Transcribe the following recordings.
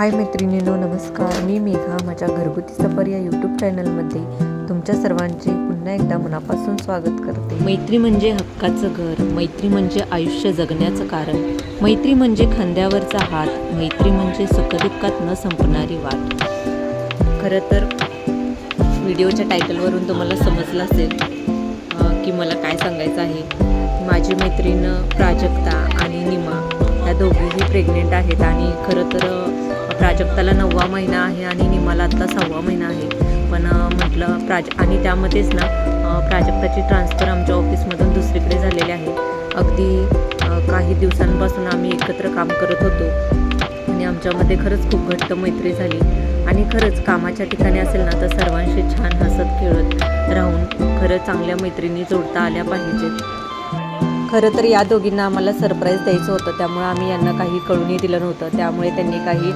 हाय मैत्रिणीनो नमस्कार. मी मेघा माझ्या घरगुती सफर या यूट्यूब चॅनलमध्ये तुमच्या सर्वांचे पुन्हा एकदा मनापासून स्वागत करते. मैत्री म्हणजे हक्काचं घर मैत्री म्हणजे आयुष्य जगण्याचं कारण मैत्री म्हणजे खांद्यावरचा हात मैत्री म्हणजे सुखदुःखात न संपणारी वाट. खरं तर व्हिडिओच्या टायटलवरून तुम्हाला समजलं असेल की मला काय सांगायचं आहे. माझी मैत्रीण प्राजक्ता आणि निमा ह्या दोघीही प्रेग्नेंट आहेत आणि खरं तर प्राजक्ताला नववा महिना आहे आणि निमाला आत्ता सहावा महिना आहे. पण म्हटलं प्राज आणि त्यामध्येच ना प्राजक्ताची ट्रान्सफर आमच्या ऑफिसमधून दुसरीकडे झालेली आहे. अगदी काही दिवसांपासून आम्ही एकत्र काम करत होतो. आणि आमच्यामध्ये खरंच खूप घट्ट मैत्री झाली. आणि खरंच कामाच्या ठिकाणी असेल ना तर सर्वांशी छान हसत खेळत राहून खरं चांगल्या मैत्रिणी जोडता आल्या पाहिजेत. खरं तर या दोघींना आम्हाला सरप्राईज द्यायचं होतं. त्यामुळे आम्ही यांना काही कळूनही दिलं नव्हतं. त्यामुळे त्यांनी काही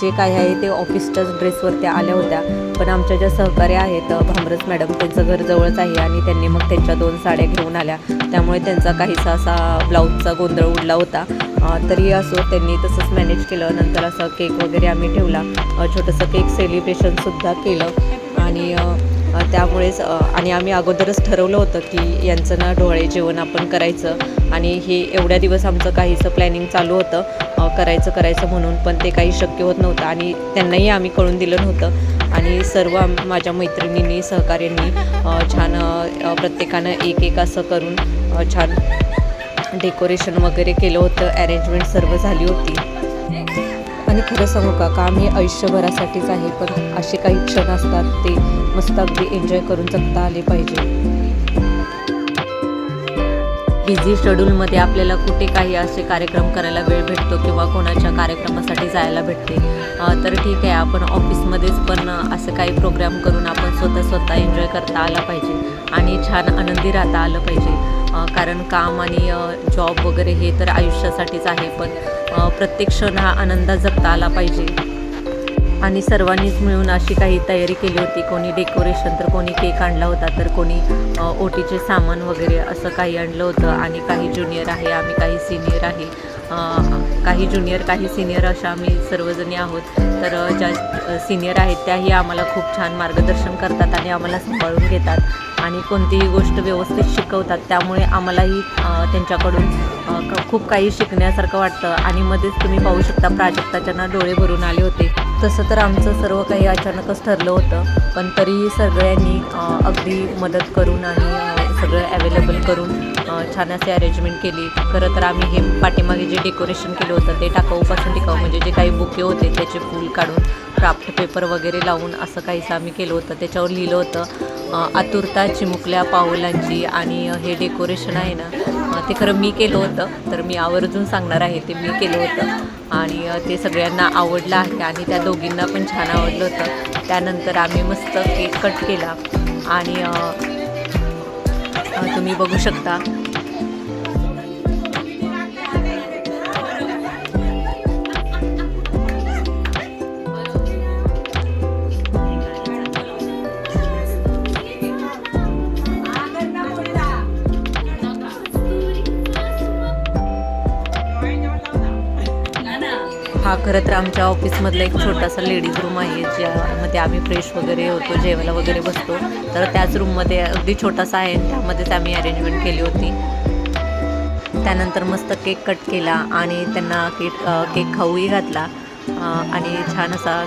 जे काही आहे ते ऑफिसच्याच ड्रेसवर त्या आल्या होत्या. पण आमच्या ज्या सहकार्या आहेत भामरस मॅडम त्यांचं घर जवळच आहे आणि त्यांनी मग त्यांच्या दोन साड्या घेऊन आल्या. त्यामुळे त्यांचा काहीसा असा ब्लाऊजचा गोंधळ उडला होता. तरी असो त्यांनी तसंच मॅनेज केलं. नंतर असं केक वगैरे आम्ही ठेवला. छोटंसं केक सेलिब्रेशनसुद्धा केलं. आणि त्यामुळेच आणि आम्ही अगोदरच ठरवलं होतं की यांचं ना डोळे जेवण आपण करायचं आणि हे एवढ्या दिवस आमचं काहीचं प्लॅनिंग चालू होतं करायचं करायचं म्हणून पण ते काही शक्य होत नव्हतं आणि त्यांनाही आम्ही कळून दिलं नव्हतं. आणि सर्व माझ्या मैत्रिणींनी सहकार्यांनी छान प्रत्येकानं एक एक असं करून छान डेकोरेशन वगैरे केलं होतं. अरेंजमेंट सर्व झाली होती. आणि खरं सांगू का? काम हे आयुष्यभरासाठीच आहे पण असे काही क्षण असतात ते मस्त अगदी एन्जॉय करून जगता आले पाहिजे. बिझी शेड्यूलमध्ये आपल्याला कुठे काही असे कार्यक्रम करायला वेळ भेटतो किंवा कोणाच्या कार्यक्रमासाठी जायला भेटते तर ठीक आहे आपण ऑफिसमध्येच पण असं काही प्रोग्राम करून आपण स्वतः स्वतः एन्जॉय करता आला पाहिजे आणि छान आनंदी राहता आलं पाहिजे. कारण काम आणि जॉब वगैरे हे तर आयुष्यासाठीच आहे पण प्रत्येक क्षण हा आनंदात जगता आला पाहिजे. आणि सर्वांनीच मिळून अशी काही तयारी केली होती. कोणी डेकोरेशन तर कोणी केक आणला होता तर कोणी ओटीचे सामान वगैरे असं काही आणलं होतं. आणि काही ज्युनियर आहे आम्ही काही सिनियर आहे. काही ज्युनियर काही सिनियर अशा आम्ही सर्वजणी आहोत. तर ज्या सिनियर आहेत त्याही आम्हाला खूप छान मार्गदर्शन करतात आणि आम्हाला सांभाळून घेतात. आणि कोणतीही गोष्ट व्यवस्थित शिकवतात त्यामुळे आम्हालाही त्यांच्याकडून खूप काही शिकण्यासारखं वाटतं. आणि मध्येच तुम्ही पाहू शकता प्राजक्ताच्यांना डोळे भरून आले होते. तसं तर आमचं सर्व काही अचानकच ठरलं होतं. पण तरीही सगळ्यांनी अगदी मदत करून आणि सगळं अवेलेबल करून छान असे अरेंजमेंट केली. खरं तर आम्ही हे पाठीमागे जे डेकोरेशन केलं होतं ते टाकाऊपासून टिकाऊ. म्हणजे जे काही बुके होते त्याचे फूल काढून क्राफ्ट पेपर वगैरे लावून असं काहीसं आम्ही केलं होतं. त्याच्यावर लिहिलं होतं आतुरता चिमुकल्या पावलांची आणि हे डेकोरेशन आहे ना ते खरं मी केलं होतं. तर मी आवर्जून सांगणार आहे ते मी केलं होतं. आणि ते सगळ्यांना आवडलं आहे आणि त्या दोघींना पण छान आवडलं होतं. त्यानंतर आम्ही मस्त केक कट केला. आणि तुम्ही बघू शकता हा खरं तर आमच्या ऑफिसमधला एक छोटासा लेडीज रूम आहे ज्यामध्ये आम्ही फ्रेश वगैरे होतो जेवायला वगैरे बसतो. तर त्याच रूममध्ये अगदी छोटासा आहे त्यामध्येच आम्ही अरेंजमेंट केली होती. त्यानंतर मस्त केक कट केला आणि त्यांना केक केक खाऊही घातला. आणि छान असा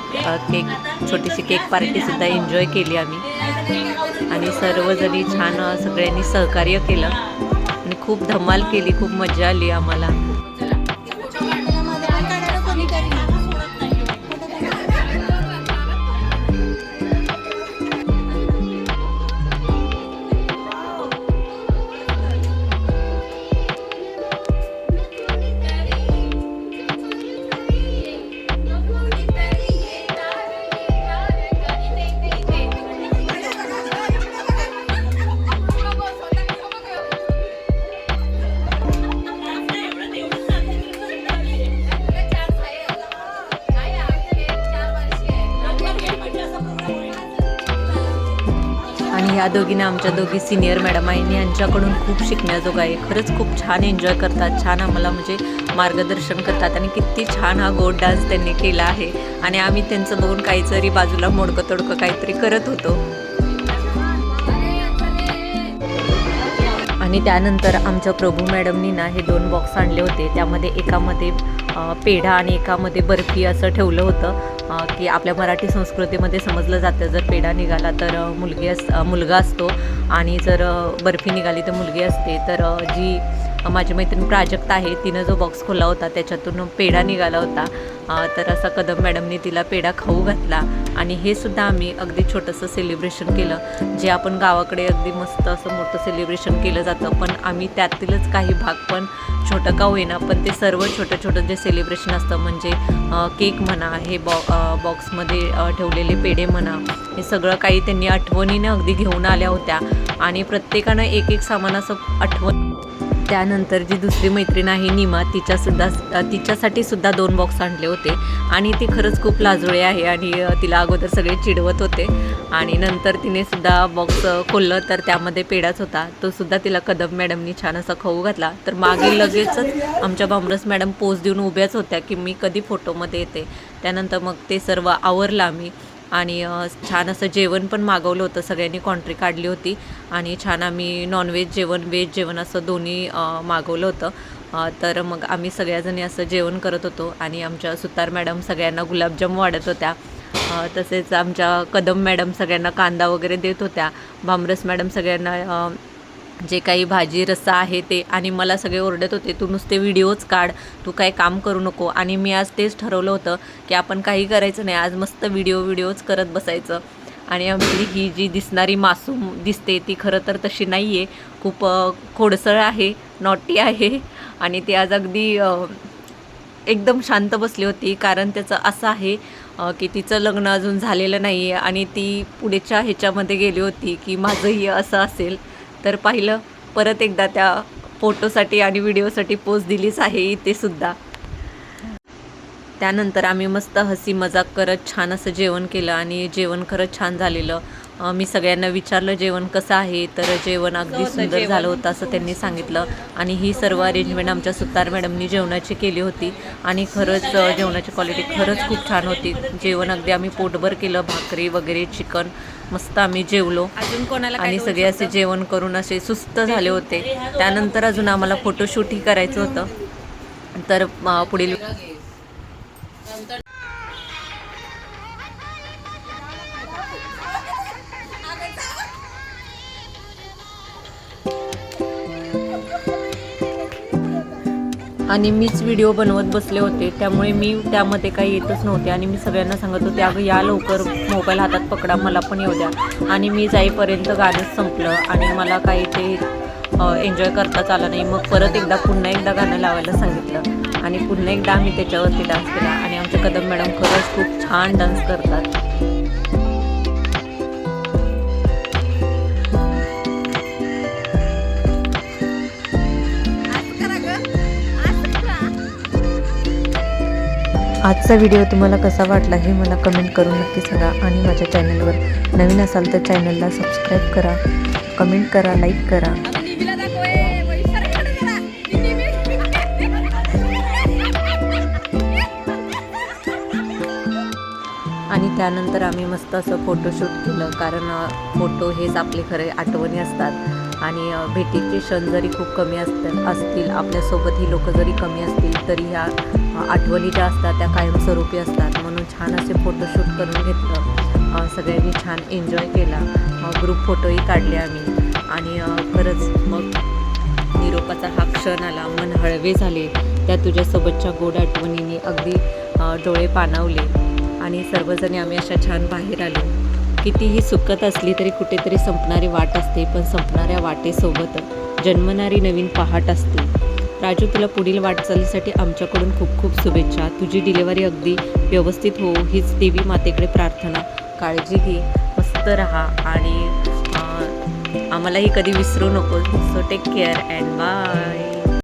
केक छोटीशी केक पार्टीसुद्धा एन्जॉय केली आम्ही. आणि सर्वजणी छान सगळ्यांनी सहकार्य केलं. आणि खूप धमाल केली खूप मजा आली आम्हाला. आणि ह्या दोघींना आमच्या दोघी सिनियर मॅडम आहे आणि यांच्याकडून खूप शिकण्याजोगं आहे. खरंच खूप छान एन्जॉय करतात. छान आम्हाला म्हणजे मार्गदर्शन करतात. आणि किती छान हा गोड डान्स त्यांनी केला आहे. आणि आम्ही त्यांचं बघून काहीतरी बाजूला मोडकं तोडकं काहीतरी करत होतो. आणि त्यानंतर आमच्या प्रभू मॅडमनी ना हे दोन बॉक्स आणले होते. त्यामध्ये एकामध्ये पेढा आणि एकामध्ये बर्फी असं ठेवलं होतं की आपल्या मराठी संस्कृतीमध्ये समजलं जातं. जर पेढा निघाला तर मुलगी अस मुलगा असतो आणि जर बर्फी निघाली तर मुलगी असते. तर जी माझी मैत्रीण प्राजक्ता आहे तिनं जो बॉक्स खोला होता त्याच्यातून पेढा निघाला होता. तर असा कदम मॅडमने तिला पेढा खाऊ घातला आणि हे सुद्धा आम्ही अगदी छोटंसं सेलिब्रेशन केलं. जे आपण गावाकडे अगदी मस्त असं मोठं सेलिब्रेशन केलं जातं पण आम्ही त्यातीलच काही भाग पण छोटं का होईना पण ते सर्व छोटं छोटं जे सेलिब्रेशन असतं म्हणजे केक म्हणा हे बॉ बॉक्समध्ये ठेवलेले पेढे म्हणा हे सगळं काही त्यांनी आठवणीनं अगदी घेऊन आल्या होत्या. आणि प्रत्येकानं एक एक सामान असं आठवण त्यानंतर जी दुसरी मैत्रीण आहे निमा तिच्यासुद्धा तिच्यासाठी सुद्धा दोन बॉक्स आणले होते. आणि ती खरंच खूप लाजोळी आहे आणि तिला अगोदर सगळे चिडवत होते. आणि नंतर तिने सुद्धा बॉक्स खोललं तर त्यामध्ये पेढाच होता. तो सुद्धा तिला कदम मॅडमनी छान असा खाऊ घातला. तर मागे लगेचच आमच्या बांबरस मॅडम पोज देऊन उभ्याच होत्या की मी कधी फोटोमध्ये येते. त्यानंतर मग ते सर्व आवरलं आम्ही. आणि छान असं जेवण पण मागवलं होतं सगळ्यांनी कॉन्ट्री काढली होती आणि छान आम्ही नॉनव्हेज जेवण व्हेज जेवण असं दोन्ही मागवलं होतं. तर मग आम्ही सगळ्याजणी असं जेवण करत होतो आणि आमच्या सुतार मॅडम सगळ्यांना गुलाबजाम वाढत होत्या. तसेच आमच्या कदम मॅडम सगळ्यांना कांदा वगैरे देत होत्या. भामरस मॅडम सगळ्यांना जे काही भाजी रस्सा आहे ते आणि मला सगळे ओरडत होते तू नुसते व्हिडिओज काढ तू काय काम करू नको. आणि मी आज तेच ठरवलं होतं की आपण काही करायचं नाही आज मस्त व्हिडिओ व्हिडिओज करत बसायचं. आणि आमची ही जी दिसणारी मासूम दिसते ती खरं तर तशी नाही आहे खूप खोडसळ आहे नॉटी आहे. आणि ती आज अगदी एकदम शांत बसली होती कारण त्याचं असं आहे की तिचं लग्न अजून झालेलं नाही आहे आणि ती पुढेच्या ह्याच्यामध्ये गेली होती की माझंही असं असेल. तर पाहिलं परत एकदा त्या फोटोसाठी आणि व्हिडिओसाठी पोच दिलीच आहे इथे सुद्धा. त्यानंतर आम्ही मस्त हसी मजाक करत छान असं जेवण केलं आणि जेवण खरंच छान झालेलं. मी सगळ्यांना विचारलं जेवण कसं आहे? तर जेवण अगदी सुंदर झालं होतं असं त्यांनी सांगितलं. आणि ही सर्व अरेंजमेंट आमच्या सुतार मॅडमनी जेवणाची केली होती. आणि खरंच जेवणाची क्वालिटी खरंच खूप छान होती. जेवण अगदी आम्ही पोटभर केलं भाकरी वगैरे चिकन. मस्त आम्ही जेवलो. आणि सगळे असे? जेवण करून असे सुस्त झाले होते. त्यानंतर अजून आम्हाला फोटोशूटही करायचं होतं. तर पुढील आणि मीच व्हिडिओ बनवत बसले होते. त्यामुळे मी त्यामध्ये काही येतच नव्हते आणि मी सगळ्यांना सांगत होते अगं या लवकर मोबाईल हातात पकडा मला पण येऊ द्या. आणि मी जाईपर्यंत गाणंच संपलं आणि मला काही ते एन्जॉय करताच आलं नाही. मग परत एकदा पुन्हा एकदा गाणं लावायला सांगितलं. आणि पुन्हा एकदा आम्ही त्याच्यावरती डान्स केला. आणि आमचे कदम मॅडम खरंच खूप छान डान्स करतात. आजचा व्हिडिओ तुम्हाला कसा वाटला हे मला कमेंट करून नक्की सांगा आणि माझ्या चॅनलवर नवीन असाल तर चॅनलला सबस्क्राईब करा कमेंट करा लाईक करा. आणि त्यानंतर आम्ही मस्त असं फोटोशूट केलं कारण फोटो हेच आपले खरे आठवणी असतात. आणि भेटीचे क्षण जरी खूप कमी असतात असतील आपल्यासोबत ही लोक जरी कमी असतील तरी ह्या आठवणी ज्या असतात त्या कायमस्वरूपी असतात. म्हणून छान असे फोटोशूट करून घेतलं. सगळ्यांनी छान एन्जॉय केला. ग्रुप फोटोही काढले आम्ही. आणि खरंच मग निरोपाचा हा क्षण आला. मन हळवे झाले. त्या तुझ्यासोबतच्या गोड आठवणींनी अगदी डोळे पाणावले. आणि सर्वजणी आम्ही अशा छान बाहेर आलो. कितीही सुखत असली तरी कुठेतरी संपणारी वाट असते पण संपणाऱ्या वाटेसोबत जन्मणारी नवीन पहाट असते. राजू तुला पुढील वाटचालीसाठी आमच्याकडून खूप खूप शुभेच्छा. तुझी डिलेवरी अगदी व्यवस्थित हो हीच देवी मातेकडे प्रार्थना. काळजी घे मस्त राहा आणि आम्हालाही कधी विसरू नको so take care and bye